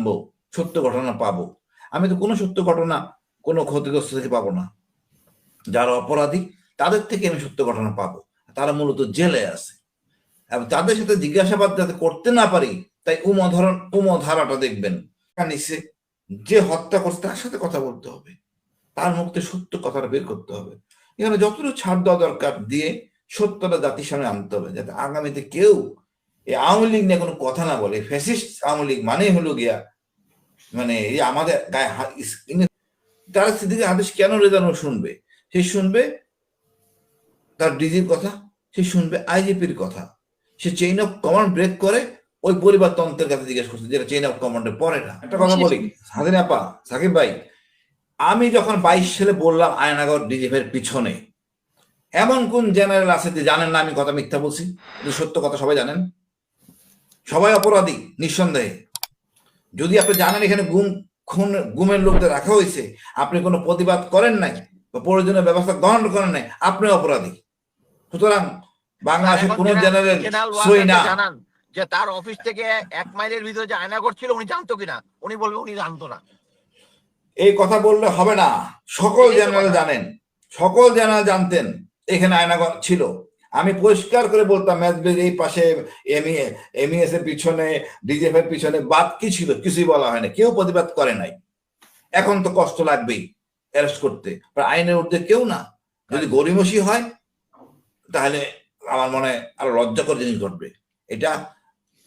আনব সত্য ঘটনা পাবো। আমি তো কোনো সত্য ঘটনা, কোনো ক্ষতিগ্রস্ত থেকে পাবো না। যারা অপরাধী, তাদের থেকে আমি সত্য ঘটনা পাবো। তারা মূলত জেলে আছে। এবং তাদের সাথে জিজ্ঞাসাবাদ যাতে করতে না পারি, তাই উম ধরন উম ধারাটা দেখবেন নিচে যে হত্যা করছে, তার সাথে কথা বলতে হবে। তার মুখে সত্য কথাটা বের করতে হবে। এখানে যতটুকু ছাড় দেওয়া দরকার, দিয়ে সত্যটা জাতির সামনে আনতে হবে, যাতে আগামীতে কেউ এই আওয়ামী লীগ নিয়ে কোনো কথা না বলে, ফ্যাসিস্ট আওয়ামী লীগ মানে হলো গিয়া মানে এই আমাদের গায়ে তারা সিদ্দিকের আদেশ কেন রেজানো শুনবে? সে শুনবে তার ডিজির কথা, সে শুনবে আইজিপির কথা। সে চেইন অফ কমান্ড ব্রেক করে, ওই পরিবার তন্ত্রের কাছে জিজ্ঞেস করছে যেটা চেইন অফ কমান্ডে পড়ে না। একটা কথা বলি স্বাধীন আপা, সাকিব ভাই, আমি যখন বাইশ সালে বললাম আয়নাগর ডিজিপের পিছনে, এমন কোন জেনারেল আছে যে জানেন না আমি কথা মিথ্যা বলছি? সত্য কথা সবাই জানেন। সবাই অপরাধী নিঃসন্দেহে। যদি আপনি জানেন এখানে গুম খুন গুমের লোকদের রাখা হয়েছে আপনি কোনো প্রতিবাদ করেন নাই বা প্রয়োজনীয় ব্যবস্থা গ্রহণ করেন নাই আপনি অপরাধী। সুতরাং বাংলাদেশে কোন জেনারেল- সই না। যে তার অফিস থেকে এক মাইলের ভিতরে যে আয়না করছিল উনি জানতো কিনা? উনি বলবে উনি জানতো না। এই কথা বললে হবে না। সকল জেনারেল জানেন। সকল জেনারেল জানতেন এখানে আয়নাগর ছিল। আমি পরিষ্কার করে বলতাম ম্যাচবের এই পাশে এমই, এমইএস এর পিছনে, ডিজিএফ এর পিছনে বাদ কি ছিল? কিছুই বলা হয় না। কেউ প্রতিবাদ করে নাই। এখন তো কষ্ট লাগবেই অ্যারেস্ট করতে। আইনের ঊর্ধ্বে কেউ না। যদি গরিমসি হয়, তাহলে আমার মনে হয় আরও লজ্জাকর জিনিস ঘটবে। এটা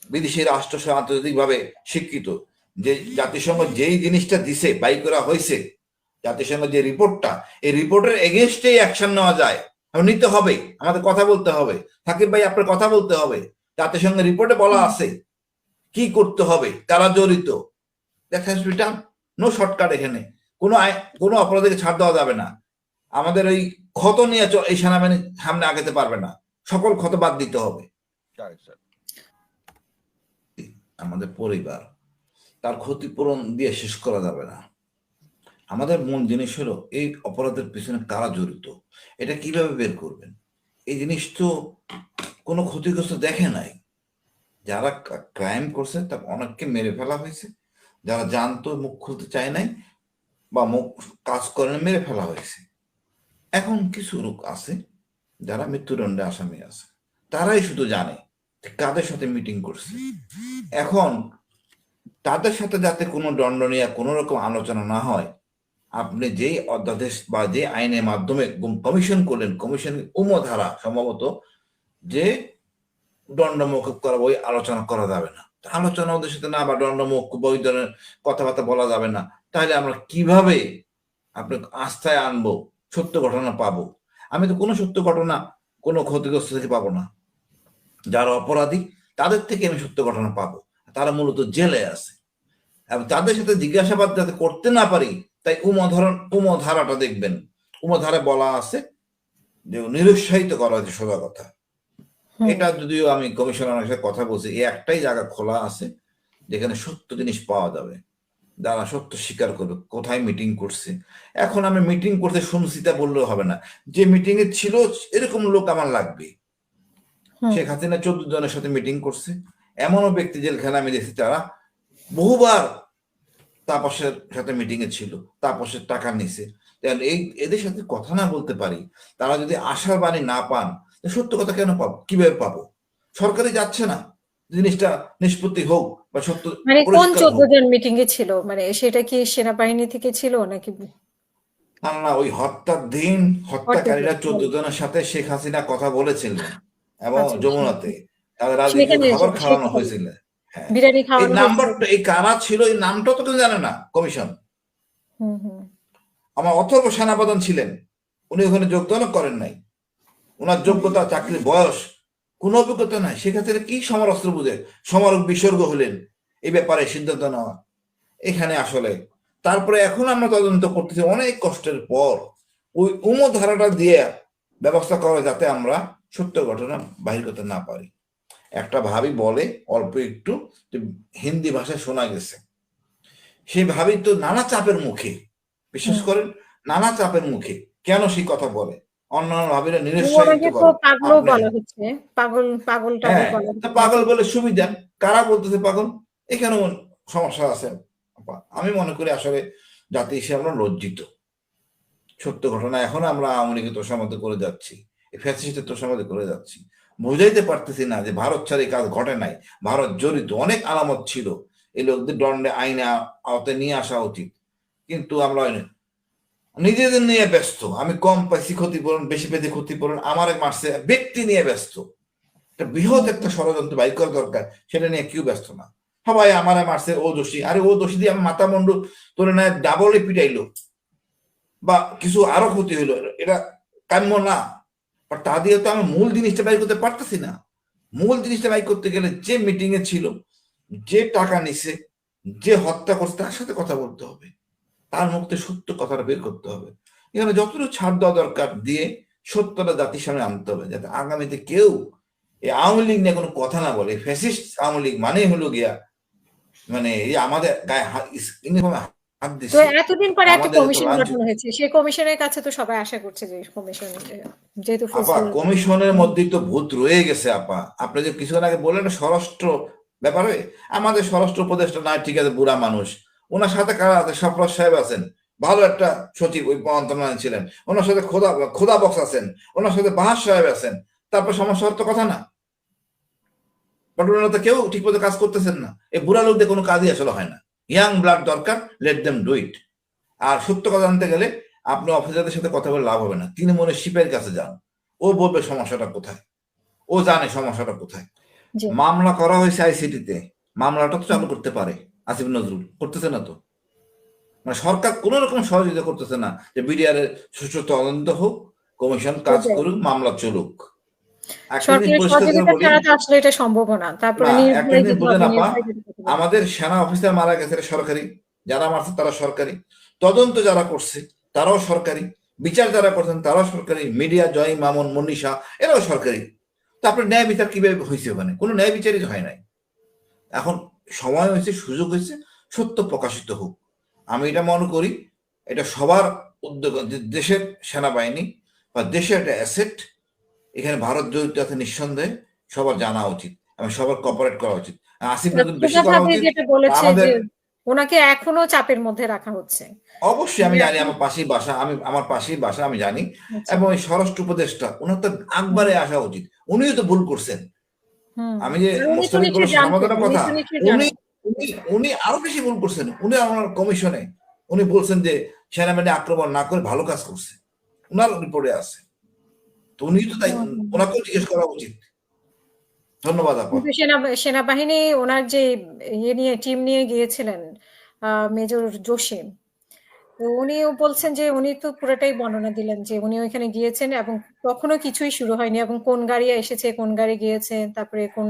বিদেশি রাষ্ট্র আন্তর্জাতিকভাবে স্বীকৃত। যে জাতিসংঘ যেই জিনিসটা দিছে, বাই করা হয়েছে, জাতিসংঘ যে রিপোর্টটা, এই রিপোর্টের এগেনস্টেই অ্যাকশন নেওয়া যায়। নিতে হবে আমাদের কথা বলতে হবে। সাকিব ভাই আপনার কথা বলতে হবে জাতিসংঘের রিপোর্টে বলা আছে কি করতে হবে কারা জড়িত? দেখা রিটার্ন নো শর্টকাট এখানে। কোনো কোনো অপরাধীকে ছাড় দেওয়া যাবে না। আমাদের ওই ক্ষত নিয়ে এই সেনাবাহিনী সামনে আগাতে পারবে না। সকল ক্ষত বাদ দিতে হবে। আমাদের পরিবার তার ক্ষতিপূরণ দিয়ে শেষ করা যাবে না। আমাদের মূল জিনিস হলো এই অপরাধের পেছনে কারা জড়িত? এটা কীভাবে বের করবেন? এই জিনিস তো কোনো ক্ষতিগ্রস্ত দেখে নাই। যারা ক্রাইম করছে তার অনেককে মেরে ফেলা হয়েছে। যারা জানতো, মুখ খুলতে চায় নাই, বা মুখ কাজ করে মেরে ফেলা হয়েছে। এখন কিছু লোক আছে, যারা মৃত্যুদণ্ডে আসামি আছে। তারাই শুধু জানে কাদের সাথে মিটিং করছে। এখন তাদের সাথে যাতে কোনো দণ্ড নিয়ে কোনো রকম আলোচনা না হয় আপনি যেই অধ্যাদেশ বা যে আইনের মাধ্যমে কমিশন করলেন কমিশন উমধারা সম্ভবত যে দণ্ড মৌকুব করা বই আলোচনা করা যাবে না। আলোচনা ওদের সাথে না বা দণ্ড মৌকুব ওই ধরনের কথাবার্তা বলা যাবে না। তাহলে আমরা কীভাবে আপনি আস্থায় আনব, সত্য ঘটনা পাবো? আমি তো কোনো সত্য ঘটনা, কোনো ক্ষতিগ্রস্ত থেকে পাবো না। যারা অপরাধী, তাদের থেকে আমি সত্য ঘটনা পাবো। তারা মূলত জেলে আছে। এবং তাদের সাথে জিজ্ঞাসাবাদ যাতে করতে না পারি তাই উম ধরন উম ধারাটা দেখবেন। উম ধারা বলা আছে যে নিরুৎসাহিত করা হয়েছে সোজা কথা। এটা যদিও আমি কমিশনারের সাথে কথা বলছি এই একটাই জায়গা খোলা আছে যেখানে সত্য জিনিস পাওয়া যাবে। যারা সত্য স্বীকার করবে কোথায় মিটিং করছে। এখন আমি মিটিং করতে শুনছি তা বললেও হবে না। যে মিটিং এ ছিল এরকম লোক আমার লাগবে। শেখ হাসিনা চোদ্দ জনের সাথে মিটিং করছে। এমনও ব্যক্তি জেলখানে আমি দেখছি তারা বহুবার তাপসের সাথে মিটিং এ ছিল তাপসের টাকা নিছে তাহলে এই এদের সাথে কথা না বলতে পারি তারা যদি আশার বাণী না পান সত্য কথা কেন পাবো কীভাবে পাবো সরকারি যাচ্ছে না জিনিসটা নিষ্পত্তি হোক বা সত্য মানে কোন চোদ্দ। জন মিটিং এ ছিল মানে সেটা কি সেনাবাহিনী থেকে ছিল নাকি না না ওই হত্যার দিন হত্যাকারীরা। চোদ্দ জনের সাথে শেখ হাসিনা কথা বলেছিলেন এবং আচ্ছা। যমুনাতে তাদের রাজনীতি খাবার খাওয়ানো হয়েছিল হ্যাঁ বিরিয়ানি খাওয়ানো নাম্বারটা এই কারা ছিল এই নামটাও তো কেউ জানে না কমিশন। আমার অথর্ব সেনাপ্রধান ছিলেন উনি ওখানে যোগদানও করেন নাই। ওনার যোগ্যতা বয়স কোনো অভিজ্ঞতা নাই। সেক্ষেত্রে কি সমরাস্ত্র বুঝে সমারক বিসর্গ হলেন এই ব্যাপারে সিদ্ধান্ত নেওয়া। এখানে আসলে তারপরে এখন আমরা তদন্ত করতেছি অনেক কষ্টের পর ওই উম ধারাটা দিয়ে ব্যবস্থা করা যাতে আমরা সত্য ঘটনা বাহির করতে না পারি। একটা ভাবি বলে অল্প একটু যে হিন্দি ভাষায় শোনা গেছে। সেই ভাবি তো নানা চাপের মুখে বিশেষ। করেন নানা চাপের মুখে কেন সেই কথা বলে? অন্যান্য ভাবিরা নিরুৎসাহিত করে। পাগল টাগল হ্যাঁ বলা। পাগল বলে সুবিধা কারা বলতেছে পাগল? এখানে সমস্যা আছে। আমি মনে করি আসলে জাতি হিসেবে আমরা লজ্জিত। সত্য ঘটনা এখন আমরা আওয়ামী লীগের তোষামতে করে যাচ্ছি ফ্যাসিস্টের তোষামতে করে যাচ্ছি। বুঝাইতে পারতেছি না যে ভারত ছাড়া কাজ ঘটে নাই। ভারত জড়িত, অনেক আলামত ছিল। এই লোকদের দণ্ডে আইনে আ- আওতায় নিয়ে আসা উচিত। কিন্তু আমরা নিজেদের নিয়ে ব্যস্ত। আমি কম পাইছি ক্ষতিপূরণ, বেশি পেতে ক্ষতিপূরণ, আমার মারছে ব্যক্তি নিয়ে ব্যস্ত। একটা বৃহৎ একটা ষড়যন্ত্র বাইর করা দরকার, সেটা নিয়ে কেউ ব্যস্ত না। সবাই আমার মারছে ও দোষী। আরে ও দোষী দিয়ে আমার মাথা মন্ডু তোর না ডাবলে পিটাইলো। বা কিছু আরও ক্ষতি হইল। এটা কাম্য না। তা দিয়ে তো আমি মূল জিনিসটা বাইর করতে পারতেছি না। মূল জিনিসটা বাইর করতে গেলে যে মিটিং এ ছিল, যে টাকা নিছে, যে হত্যা করছে, তার সাথে কথা বলতে হবে। তার মুখে সত্য কথাটা বের করতে হবে। এখানে যতটুকু ছাড় দেওয়া দরকার দিয়ে সত্যটা জাতির সামনে আনতে হবে, যাতে আগামীতে কেউ এই আওয়ামী লীগ নিয়ে কোনো কথা না বলে। ফ্যাসিস্ট আওয়ামী লীগ মানেই হলো গিয়া মানে এই আমাদের গায়ে তো এতদিন পরে একটা কমিশন গঠন হয়েছে। সেই কমিশনের কাছে তো সবাই আশা করছে যে কমিশন যেহেতু আপা কমিশনের মধ্যেই তো ভূত রয়ে গেছে আপা। আপনি যে কিছুক্ষণ আগে বললেন স্বরাষ্ট্র ব্যাপারে? আমাদের স্বরাষ্ট্র উপদেষ্টা না ঠিক আছে বুড়া মানুষ। ওনার সাথে কারা আছে? সফরাজ সাহেব আছেন। ভালো একটা সচিব ওই মন্ত্রণালয় ছিলেন। ওনার সাথে খোদা খোদা বক্স আছেন। ওনার সাথে বাহাস সাহেব আছেন। তারপর সমস্যা হওয়ার তো কথা না। বাট ওনারা তো কেউ ঠিক মতো কাজ করতেছেন না। এই বুড়া লোকদের কোনো কাজই আসলে হয় না। ইয়াং ব্লাড দরকার লেট দেম ডু ইট আর সত্য কথা জানতে গেলে আপনি অফিসারদের সাথে কথা বলে লাভ হবে না। তিনি মনে শিপের কাছে যান। ও বলবে সমস্যাটা কোথায়? ও জানে সমস্যাটা কোথায়। মামলা করা হয়েছে আইসিটিতে মামলাটা তো চালু করতে পারে আসিফ নজরুল। করতেছে না তো। মানে সরকার কোন রকম সহযোগিতা করতেছে না যে বিডিআর এর সুষ্ঠু তদন্ত হোক কমিশন কাজ করুক মামলা চলুক। আসলে এটা সম্ভব না। তারপরে। আমাদের সেনা অফিসার মারা গেছে সরকারি। যারা মারছে তারা সরকারি। তদন্ত যারা করছে তারাও সরকারি। বিচার যারা করছেন তারাও সরকারি। মিডিয়া জয় মামুন মনীষা এরাও সরকারি। তারপরে ন্যায় বিচার কীভাবে হয়েছে ওখানে? কোনো ন্যায় বিচারই হয় নাই। এখন সময় হয়েছে সুযোগ হয়েছে সত্য প্রকাশিত হোক। আমি এটা মনে করি এটা সবার উদ্যোগ দেশের সেনাবাহিনী বা দেশের একটা অ্যাসেট এখানে ভারত জড়িত আছে নিঃসন্দেহে সবার জানা উচিত এবং সবার কপারেট করা উচিত। আসিফ নজরুল বেশি করা উচিত আমাদের- ওনাকে এখনও চাপের মধ্যে রাখা হচ্ছে। অবশ্যই আমি জানি আমার পাশেই বাসা আমি আমার পাশেই বাসা আমি জানি। আচ্ছা। এবং স্বরাষ্ট্র উপদেষ্টা ওনার তো আকবারে আসা উচিত। উনিও তো ভুল করছেন। আমি যে সমাধানের কথা উনি উনি উনি উনি আরও বেশি ভুল করছেন। উনি আমার কমিশনে উনি বলছেন যে সেনাবাহিনী আক্রমণ না করে ভালো কাজ করছে। উনার রিপোর্টে আছে। তো উনি তো তাই ওনাকেও জিজ্ঞেস করা উচিত। ধন্যবাদ আপা। সেনাবাহিনী ওনার যে ইয়ে নিয়ে টিম নিয়ে গিয়েছিলেন মেজর জসিম উনিও বলছেন যে উনি তো পুরোটাই বর্ণনা দিলেন যে উনি ওইখানে গিয়েছেন এবং কখনো কিছুই শুরু হয়নি এবং কোন গাড়ি এসেছে কোন গাড়ি গিয়েছে তারপরে কোন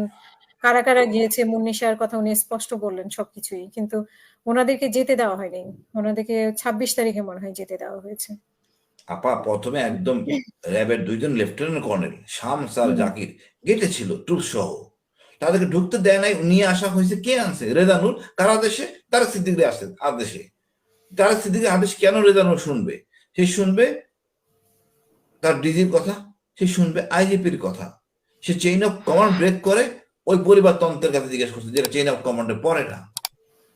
কারা কারা গিয়েছে মুন্নিশার কথা উনি স্পষ্ট বললেন সবকিছুই। কিন্তু ওনাদেরকে যেতে দেওয়া হয়নি। ওনাদেরকে ছাব্বিশ তারিখে মনে হয় যেতে দেওয়া হয়েছে। আপা প্রথমে একদম র্যাবের দুইজন লেফটেন্যান্ট কর্নেল শামস আর জাকির গেটে ছিল টুর সহ। তাদেরকে ঢুকতে দেয় নাই নিয়ে আসা হয়েছে কে আনছে? রেদানুর কার আদেশে তারা সিদ্দিকরে আসে আদেশে তারা সিদ্দিকের আদেশ কেন রেদানুর শুনবে? সে শুনবে তার ডিজির কথা সে শুনবে আইজিপির কথা। সে চেইন অফ কমান্ড ব্রেক করে ওই পরিবার তন্ত্রের কাছে জিজ্ঞেস করছে যেটা চেইন অফ কমান্ডে পড়ে না।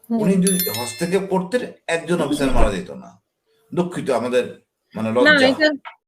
উনি যদি হস্তক্ষেপ করতেন একজন অফিসার মারা যেত না। দুঃখিত আমাদের মানে না লজ্জা এটা